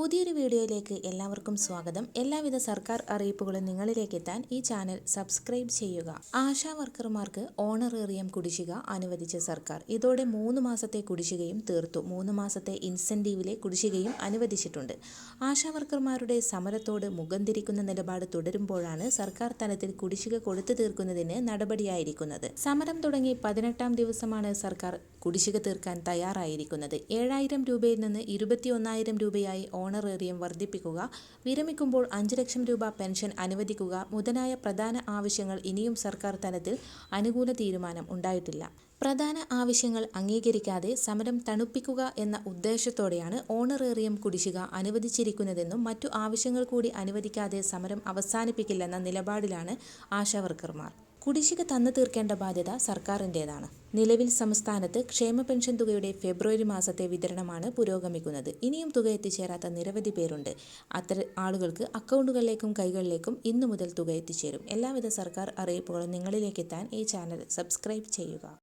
പുതിയൊരു വീഡിയോയിലേക്ക് എല്ലാവർക്കും സ്വാഗതം. എല്ലാവിധ സർക്കാർ അറിയിപ്പുകളും നിങ്ങളിലേക്ക് എത്താൻ ഈ ചാനൽ സബ്സ്ക്രൈബ് ചെയ്യുക. ആശാ വർക്കർമാർക്ക് ഓണറേറിയം കുടിശ്ശിക അനുവദിച്ച സർക്കാർ. ഇതോടെ മൂന്ന് മാസത്തെ കുടിശ്ശികയും തീർത്തു. മൂന്ന് മാസത്തെ ഇൻസെന്റീവിലെ കുടിശ്ശികയും അനുവദിച്ചിട്ടുണ്ട്. ആശാ വർക്കർമാരുടെ സമരത്തോട് മുഖം തിരിക്കുന്ന നിലപാട് തുടരുമ്പോഴാണ് സർക്കാർ തലത്തിൽ കുടിശ്ശിക കൊടുത്തു തീർക്കുന്നതിന് നടപടിയായിരിക്കുന്നത്. സമരം തുടങ്ങി പതിനെട്ടാം ദിവസമാണ് സർക്കാർ കുടിശ്ശിക തീർക്കാൻ തയ്യാറായിരിക്കുന്നത്. ഏഴായിരം രൂപയിൽ നിന്ന് ഇരുപത്തിയൊന്നായിരം രൂപയായി ഓണറേറിയം വർദ്ധിപ്പിക്കുക വിരമിക്കുമ്പോൾ അഞ്ച് ലക്ഷം രൂപ പെൻഷൻ അനുവദിക്കുക മുതലായ പ്രധാന ആവശ്യങ്ങൾ ഇനിയും സർക്കാർ തലത്തിൽ അനുകൂല തീരുമാനം ഉണ്ടായിട്ടില്ല. പ്രധാന ആവശ്യങ്ങൾ അംഗീകരിക്കാതെ സമരം തണുപ്പിക്കുക എന്ന ഉദ്ദേശത്തോടെയാണ് ഓണറേറിയം കുടിശ്ശിക അനുവദിച്ചിരിക്കുന്നതെന്നും മറ്റു ആവശ്യങ്ങൾ കൂടി അനുവദിക്കാതെ സമരം അവസാനിപ്പിക്കില്ലെന്ന നിലപാടിലാണ് ആശാവർക്കർമാർ കുടിശ്ശിക തന്നു തീർക്കേണ്ട ബാധ്യത സർക്കാരിന്റേതാണ് നിലവിൽ സംസ്ഥാനത്ത് ക്ഷേമ പെൻഷൻ തുകയുടെ ഫെബ്രുവരി മാസത്തെ വിതരണമാണ് പുരോഗമിക്കുന്നത്. ഇനിയും തുക എത്തിച്ചേരാത്ത നിരവധി പേരുണ്ട്. അത്തരം ആളുകൾക്ക് അക്കൗണ്ടുകളിലേക്കും കൈകളിലേക്കും ഇന്നു മുതൽ തുക എത്തിച്ചേരും. എല്ലാവിധ സർക്കാർ അറിയിപ്പുകളും നിങ്ങളിലേക്ക് എത്താൻ ഈ ചാനൽ സബ്സ്ക്രൈബ് ചെയ്യുക.